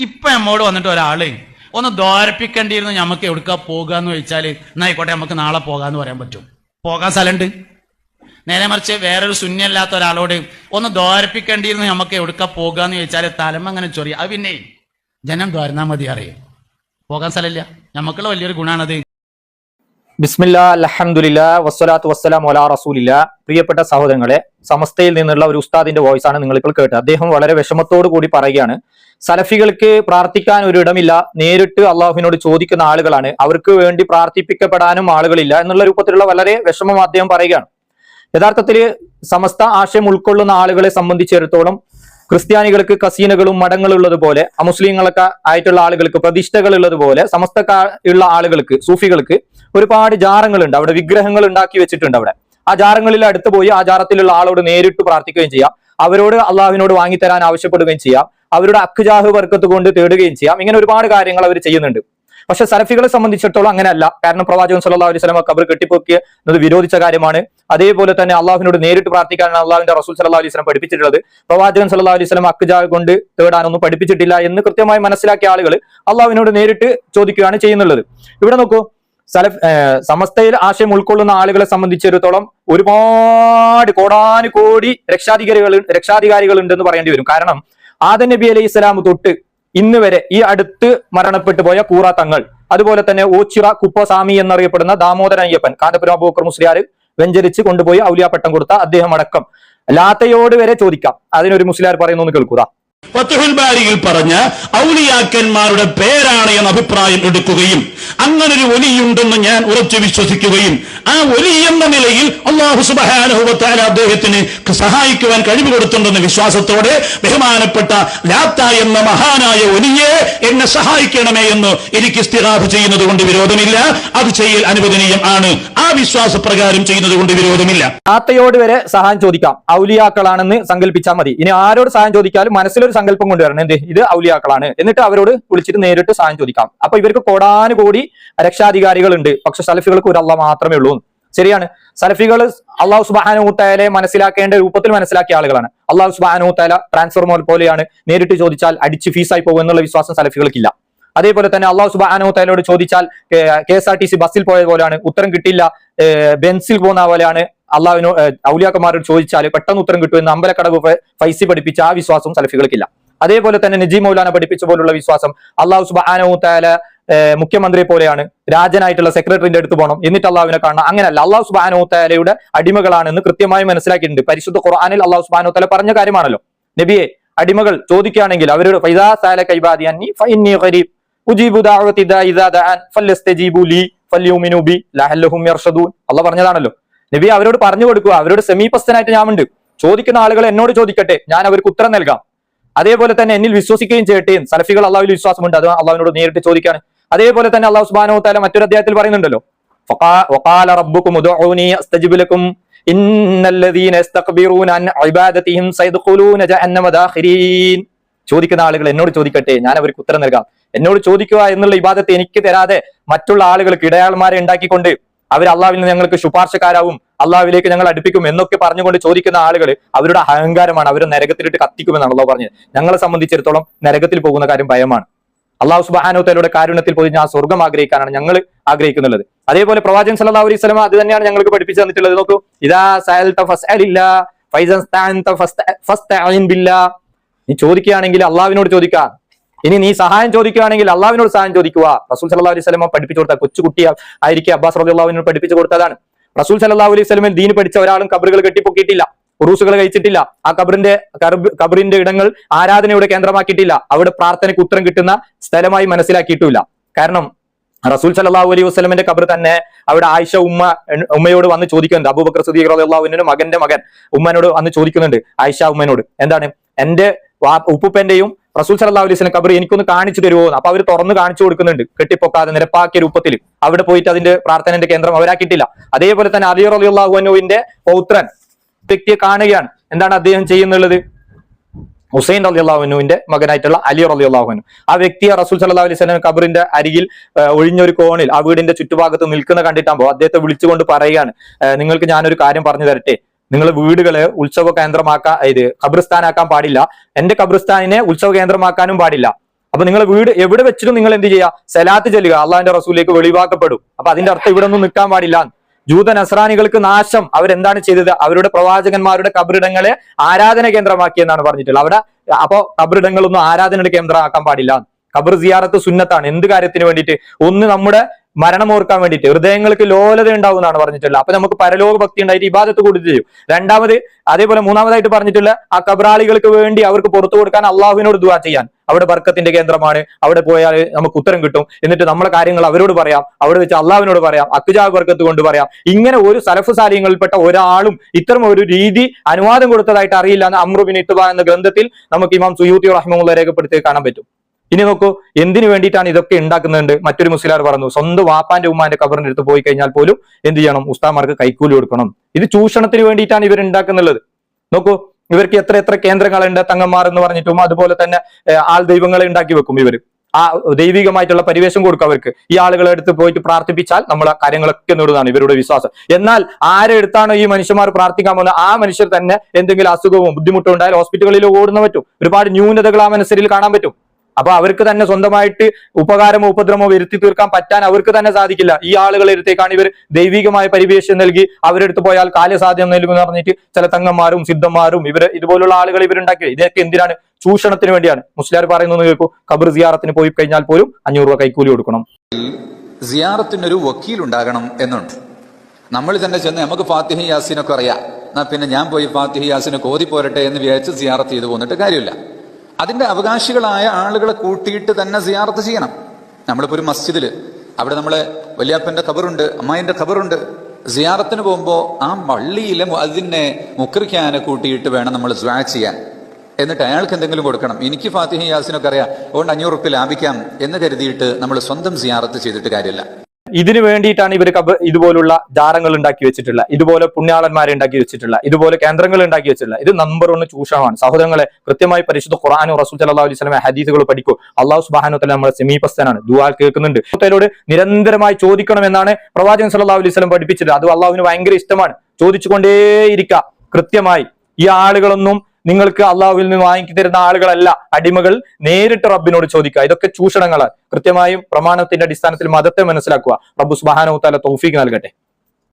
ഇപ്പൊ നമ്മോട് വന്നിട്ട് ഒരാൾ ഒന്ന് ദ്വാരപ്പിക്കേണ്ടിയിരുന്നു നമുക്ക് എവിടുക്ക പോകാന്ന് ചോദിച്ചാൽ എന്നായിക്കോട്ടെ നമുക്ക് നാളെ പോകാന്ന് പറയാൻ പറ്റും. പോകാൻ സ്ഥലമുണ്ട്. നേരെ മറിച്ച് വേറൊരു ശൂന്യല്ലാത്ത ഒരാളോട് ഒന്ന് ദ്വാരപ്പിക്കേണ്ടിയിരുന്നു നമുക്ക് എവിടുക്ക പോകാന്ന് ചോദിച്ചാൽ തലമ അങ്ങനെ ചൊറിയ അത് പിന്നെ ജനം ദ്വാരന്നാ മതി അറിയും. പോകാൻ സ്ഥലമില്ല. നമുക്കുള്ള വലിയൊരു ഗുണാണത്. ബിസ്മില്ല വസ്സലാത്തു വസ്സലാം പ്രിയപ്പെട്ട സഹോദരങ്ങളെ സമസ്തയിൽ നിന്നുള്ള ഒരു ഉസ്താദിന്റെ വോയിസ് ആണ് നിങ്ങളിപ്പോൾ കേട്ടത്. അദ്ദേഹം വളരെ വിഷമത്തോടു കൂടി പറയുകയാണ് സലഫികൾക്ക് പ്രാർത്ഥിക്കാൻ ഒരു ഇടമില്ല നേരിട്ട് അള്ളാഹുവിനോട് ചോദിക്കുന്ന ആളുകളാണ്. അവർക്ക് വേണ്ടി പ്രാർത്ഥിപ്പിക്കപ്പെടാനും ആളുകളില്ല എന്നുള്ള രൂപത്തിലുള്ള വളരെ വിഷമം അദ്ദേഹം പറയുകയാണ്. യഥാർത്ഥത്തിൽ സമസ്ത ആശയം ഉൾക്കൊള്ളുന്ന ആളുകളെ സംബന്ധിച്ചിടത്തോളം ക്രിസ്ത്യാനികൾക്ക് കസീനകളും മഠങ്ങളും ഉള്ളതുപോലെ അമുസ്ലിങ്ങളൊക്കെ ആയിട്ടുള്ള ആളുകൾക്ക് പ്രതിഷ്ഠകൾ ഉള്ളതുപോലെ സമസ്ത ഉള്ള ആളുകൾക്ക് സൂഫികൾക്ക് ഒരുപാട് ജാറങ്ങളുണ്ട്. അവിടെ വിഗ്രഹങ്ങൾ ഉണ്ടാക്കി വെച്ചിട്ടുണ്ട് അവിടെ. ആ ജാറങ്ങളിൽ അടുത്ത് പോയി ആ ജാറത്തിലുള്ള ആളോട് നേരിട്ട് പ്രാർത്ഥിക്കുകയും ചെയ്യാം. അവരോട് അള്ളാഹുവിനോട് വാങ്ങിത്തരാൻ ആവശ്യപ്പെടുകയും ചെയ്യാം. അവരുടെ അഖ്ജാഹ് വർക്കത്ത് കൊണ്ട് തേടുകയും ചെയ്യാം. ഇങ്ങനെ ഒരുപാട് കാര്യങ്ങൾ അവർ ചെയ്യുന്നുണ്ട്. പക്ഷെ സലഫികളെ സംബന്ധിച്ചിടത്തോളം അങ്ങനെയല്ല. കാരണം പ്രവാചകൻ സല്ലാ അലൈഹി വസല്ലം കബർ എന്നത് വിരോധിച്ച കാര്യമാണ്. അതേപോലെ തന്നെ അള്ളാഹുവിനോട് നേരിട്ട് പ്രാർത്ഥിക്കാനാണ് അള്ളാഹുവിന്റെ റസൂൽ സല്ലാ അലൈഹി സ്വലം പഠിപ്പിച്ചിട്ടുള്ളത്. പ്രവാചകൻ സല്ലാ അലൈഹി സ്വലം അക്കുജാഹ് കൊണ്ട് തേടാനൊന്നും പഠിപ്പിച്ചിട്ടില്ല എന്ന് കൃത്യമായി മനസ്സിലാക്കിയ ആളുകൾ അള്ളാഹുവിനോട് നേരിട്ട് ചോദിക്കുകയാണ് ചെയ്യുന്നുള്ളത്. ഇവിടെ നോക്കൂ. സലഫ് സമസ്തയിൽ ആശയം ഉൾക്കൊള്ളുന്ന ആളുകളെ സംബന്ധിച്ചിടത്തോളം ഒരുപാട് കോടാനുകോടി രക്ഷാധികാരികൾ രക്ഷാധികാരികൾ ഉണ്ടെന്ന് പറയേണ്ടി വരും. കാരണം ആദൻ നബി അലൈഹി ഇസ്ലാം തൊട്ട് ഇന്ന് വരെ ഈ അടുത്ത് മരണപ്പെട്ടു പോയ കൂറ തങ്ങൾ. അതുപോലെ തന്നെ ഓച്ചിറ കുപ്പസ്വാമി എന്നറിയപ്പെടുന്ന ദാമോദര അയ്യപ്പൻ കാന്തപുരം അബൂക്കർ മുസ്ലിയാർ വെഞ്ചരിച്ച് കൊണ്ടുപോയി ഔലിയാപ്പട്ടം കൊടുത്ത അദ്ദേഹം അടക്കം. ലാത്തയോട് വരെ ചോദിക്കാം. അതിനൊരു മുസ്ലിയാർ പറയുന്നു കേൾക്കുക. ഫത്തുഹുൽ ബാരിയിൽ പറഞ്ഞ ഔലിയാക്കന്മാരുടെ പേരാണ് എന്ന അഭിപ്രായം എടുക്കുകയും അങ്ങനെ ഒരു ഒലിയുണ്ടെന്ന് ഞാൻ ഉറച്ചു വിശ്വസിക്കുകയും ആ ഒലി എന്ന നിലയിൽ അള്ളാഹു സുബാനുഭവത്താൽ അദ്ദേഹത്തിന് സഹായിക്കുവാൻ കഴിവ് കൊടുത്തുണ്ടെന്ന വിശ്വാസത്തോടെ ബഹുമാനപ്പെട്ട ലാത്ത എന്ന മഹാനായ ഒലിയെ എന്നെ സഹായിക്കണമേ എന്ന് എനിക്ക് സ്ഥിരാഭ ചെയ്യുന്നത് കൊണ്ട് വിരോധമില്ല. അത് ചെയ്യൽ അനുവദനീയം ആണ്. ആ വിശ്വാസ പ്രകാരം ചെയ്യുന്നത് കൊണ്ട് വിരോധമില്ല. ലാത്തയോട് വരെ സഹായം ചോദിക്കാം. ഔലിയാക്കളാണെന്ന് സങ്കല്പിച്ചാൽ മതി. ഇനി ആരോട് സഹായം ചോദിക്കാലും മനസ്സിലൊരു സങ്കല്പം കൊണ്ടുവരണം എന്ത്? ഇത് ഔലിയാക്കളാണ്. എന്നിട്ട് അവരോട് വിളിച്ചിട്ട് നേരിട്ട് സഹായം ചോദിക്കാം. അപ്പൊ ഇവർക്ക് കോടാനുകോടി രക്ഷാധികാരികളുണ്ട്. പക്ഷെ സലഫികൾക്ക് ഒരു അള്ള മാത്രമേ ഉള്ളൂ. ശരിയാണ്. സലഫികൾ അള്ളാഹു സുബാനൂത്തായാലെ മനസ്സിലാക്കേണ്ട രൂപത്തിൽ മനസ്സിലാക്കിയ ആളുകളാണ്. അള്ളാഹു സുബാനൂത്താല ട്രാൻസ്ഫർ പോലെയാണ് നേരിട്ട് ചോദിച്ചാൽ അടിച്ച് ഫീസായി പോകും എന്നുള്ള വിശ്വാസം സലഫികൾക്കില്ല. അതേപോലെ തന്നെ അള്ളാഹു സുബാനോത്തലോട് ചോദിച്ചാൽ കെ ബസ്സിൽ പോയ പോലെയാണ്. ഉത്തരം കിട്ടില്ല. ബെൻസിൽ പോകുന്ന പോലെയാണ്. അള്ളാഹുവിനോ ഔലിയാക്കന്മാരോട് ചോദിച്ചാൽ പെട്ടെന്ന് ഉത്തരം കിട്ടുമെന്ന് അമ്പലക്കടവ് ഫൈസി പഠിപ്പിച്ച ആ വിശ്വാസം സലഫികൾക്കില്ല. അതേപോലെ തന്നെ നജീം മൗലാന പഠിപ്പിച്ച പോലുള്ള വിശ്വാസം അള്ളാഹു സുബാനോത്താല മുഖ്യമന്ത്രിയെ പോലെയാണ് രാജനായിട്ടുള്ള സെക്രട്ടറിന്റെ അടുത്ത് പോകണം എന്നിട്ട് അള്ളാഹുവിനെ കാണണം. അങ്ങനെയല്ല അള്ളാഹു സുബാനോ സുബാനോത്താലയുടെ അടിമകളാണെന്ന് കൃത്യമായി മനസ്സിലാക്കിയിട്ടുണ്ട്. പരിശുദ്ധ ഖുർആാനിൽ അള്ളാഹു സുബാനോ തല പറഞ്ഞ കാര്യമാണല്ലോ. നബിയെ അടിമകൾ ചോദിക്കുകയാണെങ്കിൽ അവരോട് ഫൈദാ അന്നി ഖരീബ് ലീ ബി ലഹല്ലഹും അല്ലാഹ് പറഞ്ഞതാണല്ലോ. നബി അവരോട് പറഞ്ഞു കൊടുക്കുക. അവരോട് സമീപസ്ഥനായിട്ട് ഞാൻ ഉണ്ട് ചോദിക്കുന്ന ആളുകൾ എന്നോട് ചോദിക്കട്ടെ. ഞാൻ അവർക്ക് ഉത്തരം നൽകാം. അതേപോലെ തന്നെ എന്നിൽ വിശ്വസിക്കുകയും ചെയ്യട്ടെ. സലഫികൾ അള്ളാഹുവിൽ വിശ്വാസമുണ്ട്. അത് അള്ളാഹുവിനോട് നേരിട്ട് ചോദിക്കാണ്. അതേപോലെ തന്നെ അള്ളാഹു സുബാനോ വ തആല മറ്റൊരു അധ്യായത്തിൽ പറയുന്നുണ്ടല്ലോ. ചോദിക്കുന്ന ആളുകൾ എന്നോട് ചോദിക്കട്ടെ. ഞാൻ അവർക്ക് ഉത്തരം നൽകാം. എന്നോട് ചോദിക്കുക എന്നുള്ള ഇബാദത്ത് എനിക്ക് തരാതെ മറ്റുള്ള ആളുകൾക്ക് ഇടയാൾമാരെ ഉണ്ടാക്കിക്കൊണ്ട് അവർ അള്ളാവിൽ നിന്ന് ഞങ്ങൾക്ക് ശുപാർശക്കാരാവും അള്ളാവിലേക്ക് ഞങ്ങൾ അടുപ്പിക്കും എന്നൊക്കെ പറഞ്ഞുകൊണ്ട് ചോദിക്കുന്ന ആളുകൾ അവരുടെ അഹങ്കാരമാണ് അവർ നരകത്തിലിട്ട് കത്തിക്കുമെന്നാണ് അള്ളാഹ് പറഞ്ഞത്. ഞങ്ങളെ സംബന്ധിച്ചിടത്തോളം നരകത്തിൽ പോകുന്ന കാര്യം ഭയമാണ്. അള്ളാഹു സുബാനോത്തലയുടെ കാരുണ്യത്തിൽ പോയി ഞാൻ സ്വർഗം ആഗ്രഹിക്കാനാണ് ഞങ്ങൾ ആഗ്രഹിക്കുന്നുള്ളത്. അതേപോലെ പ്രവാചകൻ സല്ലല്ലാഹു അലൈഹി വസല്ലം അത് തന്നെയാണ് ഞങ്ങൾക്ക് പഠിപ്പിച്ചു തന്നിട്ടുള്ളത്. നോക്കൂ ഇതാ നീ ചോദിക്കുകയാണെങ്കിൽ അള്ളാവിനോട് ചോദിക്കുക ഇനി നീ സഹായം ചോദിക്കുകയാണെങ്കിൽ അള്ളാവിനോട് സഹായം ചോദിക്കുക. റസൂൽ സല്ലല്ലാഹു അലൈഹി സ്വലമ പഠിപ്പിച്ചു കൊടുത്ത കൊച്ചുകുട്ടി ആയിരിക്കും അബ്ബാസ് റളിയല്ലാഹുവിനോട് പഠിപ്പിച്ചു കൊടുത്തതാണ്. റസൂൽ സല്ലല്ലാഹു അലൈഹി സ്വലമിൽ ദീൻ പഠിച്ച ഒരാളും കബറുകൾ കെട്ടിപ്പൊക്കിയിട്ടില്ല. ഉറൂസുകൾ കഴിച്ചിട്ടില്ല. ആ കബറിന്റെ കബറിന്റെ ഇടങ്ങൾ ആരാധനയുടെ കേന്ദ്രമാക്കിയിട്ടില്ല. അവിടെ പ്രാർത്ഥനയ്ക്ക് ഉത്തരം കിട്ടുന്ന സ്ഥലമായി മനസ്സിലാക്കിയിട്ടില്ല കാരണം റസൂൽ സല്ലല്ലാഹു അലൈഹി വസ്ലമിന്റെ കബർ തന്നെ അവിടെ ആയിഷ ഉമ്മ ഉമ്മയോട് വന്ന് ചോദിക്കുന്നുണ്ട്. അബൂബക്കർ സുദീഖ് അള്ളാഹുവിനും മകന്റെ മകൻ ഉമ്മനോട് വന്ന് ചോദിക്കുന്നുണ്ട് ആയിഷ ഉമ്മനോട്. എന്താണ്? എന്റെ ഉപ്പുപ്പന്റെയും റസൂൽ സല്ലല്ലാഹു അലൈഹി വസല്ലം കബർ എനിക്കൊന്ന് കാണിച്ചു തരുമോ. അപ്പൊ അവർ തുറന്ന് കാണിച്ചു കൊടുക്കുന്നുണ്ട്. കെട്ടിപ്പൊക്കാതെ നിരപ്പാക്കിയ രൂപത്തിൽ അവിടെ പോയിട്ട് അതിന്റെ പ്രാർത്ഥനന്റെ കേന്ദ്രം അവരാക്കിയിട്ടില്ല. അതേപോലെ തന്നെ അലി റളിയല്ലാഹു അൻഹുവിന്റെ പൗത്രൻ വ്യക്തിയെ കാണുകയാണ്. എന്താണ് അദ്ദേഹം ചെയ്യുന്നുള്ളത്? ഹുസൈൻ അലി അള്ളാഹുനുവിന്റെ മകനായിട്ടുള്ള അലി അലി അള്ളാഹുനു ആ വ്യക്തിയെ റസൂൽ സല്ലല്ലാഹു അലൈഹി വസല്ലം കബറിന്റെ അരികിൽ ഒഴിഞ്ഞ ഒഴിഞ്ഞൊരു കോണിൽ ആ വീടിന്റെ ചുറ്റുഭാഗത്ത് നിൽക്കുന്ന കണ്ടിട്ടാകുമ്പോൾ അദ്ദേഹത്തെ വിളിച്ചുകൊണ്ട് പറയുകയാണ്. "ആ, നിങ്ങൾക്ക് ഞാനൊരു കാര്യം പറഞ്ഞു തരട്ടെ? നിങ്ങൾ വീടുകളെ ഉത്സവ കേന്ദ്രമാക്കാൻ ഇത് കബ്രിസ്ഥാനാക്കാൻ പാടില്ല. എന്റെ ഖബറിസ്ഥാനിനെ ഉത്സവ കേന്ദ്രമാക്കാനും പാടില്ല. അപ്പൊ നിങ്ങൾ വീട് എവിടെ വെച്ചിട്ടും നിങ്ങൾ എന്ത് ചെയ്യുക സലാത്ത് ചെല്ലുക. അള്ളാഹിന്റെ റസൂലേക്ക് വെളിവാക്കപ്പെടും. അപ്പൊ അതിന്റെ അർത്ഥം ഇവിടെ ഒന്നും നിൽക്കാൻ പാടില്ല. ജൂത നസ്രാനികൾക്ക് നാശം. അവരെന്താണ് ചെയ്തത്? അവരുടെ പ്രവാചകന്മാരുടെ കബറിടങ്ങളെ ആരാധന കേന്ദ്രമാക്കി എന്നാണ് പറഞ്ഞിട്ടുള്ളത്. അവിടെ അപ്പോ കബറിടങ്ങളൊന്നും ആരാധനയുടെ കേന്ദ്രമാക്കാൻ പാടില്ല. കബർ സിയാറത്ത് സുന്നത്താണ്. എന്ത് കാര്യത്തിന് വേണ്ടിയിട്ട്? ഒന്ന് നമ്മുടെ മരണം ഓർക്കാൻ വേണ്ടിയിട്ട് ഹൃദയങ്ങൾക്ക് ലോലത ഉണ്ടാവും എന്നാണ് പറഞ്ഞിട്ടുള്ളത്. അപ്പൊ നമുക്ക് പരലോക ഭക്തി ഉണ്ടായിട്ട് ഇബാദത്ത് കൂടുതൽ ചെയ്യും. രണ്ടാമത് അതേപോലെ മൂന്നാമതായിട്ട് പറഞ്ഞിട്ടുള്ള ആ കബറാളികൾക്ക് വേണ്ടി അവർക്ക് പുറത്തു കൊടുക്കാൻ അള്ളാഹുവിനോട് ദുവാ ചെയ്യാൻ. അവിടെ ബർക്കത്തിന്റെ കേന്ദ്രമാണ്. അവിടെ പോയാൽ നമുക്ക് ഉത്തരം കിട്ടും. എന്നിട്ട് നമ്മളെ കാര്യങ്ങൾ അവരോട് പറയാം. അവിടെ വെച്ച് അള്ളാഹുവിനോട് പറയാം. അക്കുജാ ബർക്കത്ത് കൊണ്ട് പറയാം. ഇങ്ങനെ ഒരു സലഫ് സാലിയങ്ങളിൽപ്പെട്ട ഒരാളും ഇത്തരം ഒരു രീതി അനുവാദം കൊടുത്തതായിട്ട് അറിയില്ല എന്ന് അമ്രുബിൻ ഇത്തുബ എന്ന ഗ്രന്ഥത്തിൽ നമുക്ക് ഇമാം സുയൂത്തി റഹ്മുള്ള രേഖപ്പെടുത്തി കാണാൻ പറ്റും. ഇനി നോക്കൂ എന്തിനു വേണ്ടിയിട്ടാണ് ഇതൊക്കെ ഉണ്ടാക്കുന്നുണ്ട് മറ്റൊരു മുസ്ലിയാർ പറഞ്ഞു. സ്വന്തം വാപ്പാന്റെ ഉമ്മാന്റെ കബറിന്റെ അടുത്ത് പോയി കഴിഞ്ഞാൽ പോലും എന്ത് ചെയ്യണം? ഉസ്താമാർക്ക് കൈക്കൂലി കൊടുക്കണം. ഇത് ചൂഷണത്തിന് വേണ്ടിയിട്ടാണ് ഇവർ ഉണ്ടാക്കുന്നുള്ളത് നോക്കൂ ഇവർക്ക് എത്ര എത്ര കേന്ദ്രങ്ങളുണ്ട് തങ്ങന്മാർ എന്ന് പറഞ്ഞിട്ടും അതുപോലെ തന്നെ ആൾ ദൈവങ്ങളെ ഉണ്ടാക്കി വെക്കും ഇവർ ആ ദൈവികമായിട്ടുള്ള പരിവേഷം കൊടുക്കും അവർക്ക്. ഈ ആളുകളെ എടുത്ത് പോയിട്ട് പ്രാർത്ഥിപ്പിച്ചാൽ നമ്മൾ ആ കാര്യങ്ങളൊക്കെ നേടുന്നതാണ് ഇവരുടെ വിശ്വാസം. എന്നാൽ ആരെടുത്താണോ ഈ മനുഷ്യന്മാർ പ്രാർത്ഥിക്കാൻ പോകുന്നത്? ആ മനുഷ്യർ തന്നെ എന്തെങ്കിലും അസുഖവും ബുദ്ധിമുട്ടും ഉണ്ടായാൽ ഹോസ്പിറ്റലുകളിൽ ഓടുന്ന പറ്റും. ഒരുപാട് ന്യൂനതകൾ ആ മനസ്സിൽ കാണാൻ പറ്റും. അപ്പൊ അവർക്ക് തന്നെ സ്വന്തമായിട്ട് ഉപകാരമോ ഉപദ്രവമോ വരുത്തി തീർക്കാൻ പറ്റാൻ അവർക്ക് തന്നെ സാധിക്കില്ല. ഈ ആളുകളെ അടുത്തേക്കാണ് ഇവർ ദൈവികമായ പരിവേഷം നൽകി അവരെടുത്ത് പോയാൽ കാലസാധ്യം നൽകുമെന്ന് പറഞ്ഞിട്ട് ചില തങ്ങന്മാരും സിദ്ധന്മാരും ഇവർ ഇതുപോലുള്ള ആളുകൾ ഇവരുണ്ടാക്കിയത് ഇതൊക്കെ എന്തിനാണ്? ചൂഷണത്തിന് വേണ്ടിയാണ്. മുസ്ലിയാർ പറയുന്നത് കേൾക്കൂ. കബർ സിയാറത്തിന് പോയി കഴിഞ്ഞാൽ പോലും അഞ്ഞൂറ് രൂപ കൈക്കൂലി കൊടുക്കണം. സിയാറത്തിനൊരു വക്കീൽ ഉണ്ടാകണം എന്നുണ്ട്. നമ്മൾ തന്നെ ചെന്ന് നമുക്ക് ഫാത്തിഹി യാസിനൊക്കെ അറിയാം. എന്നാ പിന്നെ ഞാൻ പോയി ഫാത്തിഹി യാസിനൊക്കെ ഓതി പോരട്ടെ എന്ന് വിചാരിച്ച് സിയാറത്ത് ചെയ്തു പോന്നിട്ട് കാര്യമില്ല. അതിന്റെ അവകാശികളായ ആളുകളെ കൂട്ടിയിട്ട് തന്നെ സിയാർത്ത് ചെയ്യണം. നമ്മളിപ്പോ ഒരു മസ്ജിദിൽ അവിടെ നമ്മളെ വലിയാപ്പന്റെ ഖബറുണ്ട് അമ്മായിന്റെ ഖബറുണ്ട്. സിയാറത്തിന് പോകുമ്പോൾ ആ പള്ളിയിലെ അതിനെ മുക്രിക്കാനെ കൂട്ടിയിട്ട് വേണം നമ്മൾ സ്വാ ചെയ്യാൻ. എന്നിട്ട് അയാൾക്ക് എന്തെങ്കിലും കൊടുക്കണം. എനിക്ക് ഫാത്തിഹി യാസിനൊക്കെ അറിയാം അതുകൊണ്ട് അഞ്ഞൂറ് റുപ്യ ലാഭിക്കാം എന്ന് കരുതിയിട്ട് നമ്മൾ സ്വന്തം സിയാറത്ത് ചെയ്തിട്ട് കാര്യമില്ല. ഇതിനു വേണ്ടിയിട്ടാണ് ഇവർ കബ ഇതുപോലുള്ള ദാരങ്ങൾ ഉണ്ടാക്കി വെച്ചിട്ടുള്ള ഇതുപോലെ പുണ്യാളന്മാരെ ഉണ്ടാക്കി വെച്ചിട്ടുള്ള ഇതുപോലെ കേന്ദ്രങ്ങൾ ഉണ്ടാക്കി വെച്ചിട്ടുള്ള ഇത് നമ്പർ ഒന്ന് ചൂഷണമാണ്. സഹോദരങ്ങളെ കൃത്യമായി പരിശുദ്ധ ഖുറാനും റസൂൽ സല്ലാ അലൈഹി ഹദീസുകൾ പഠിക്കൂ. അള്ളാഹു സുബ്ഹാനഹു നമ്മുടെ സമീപസ്ഥനാണ്. ദുആ കേൾക്കുന്നുണ്ട്. അദ്ദേഹത്തോട് നിരന്തരമായി ചോദിക്കണം എന്നാണ് പ്രവാചകൻ സല്ലാ അലൈഹി സ്വലം പഠിപ്പിച്ചത് അത് അള്ളാഹുവിന് ഭയങ്കര ഇഷ്ടമാണ്. ചോദിച്ചുകൊണ്ടേയിരിക്കുക. കൃത്യമായി. ഈ ആളുകളൊന്നും നിങ്ങൾക്ക് അള്ളാഹുവിൽ നിന്ന് വാങ്ങിക്കു തരുന്ന ആളുകളല്ല അടിമകൾ നേരിട്ട് റബ്ബിനോട് ചോദിക്കുക. ഇതൊക്കെ ചൂഷണങ്ങളാണ്. കൃത്യമായും പ്രമാണത്തിന്റെ അടിസ്ഥാനത്തിൽ മതത്തെ മനസ്സിലാക്കുക. റബ്ബു സുബാനോ തല തൗഫീഖ് നൽകട്ടെ.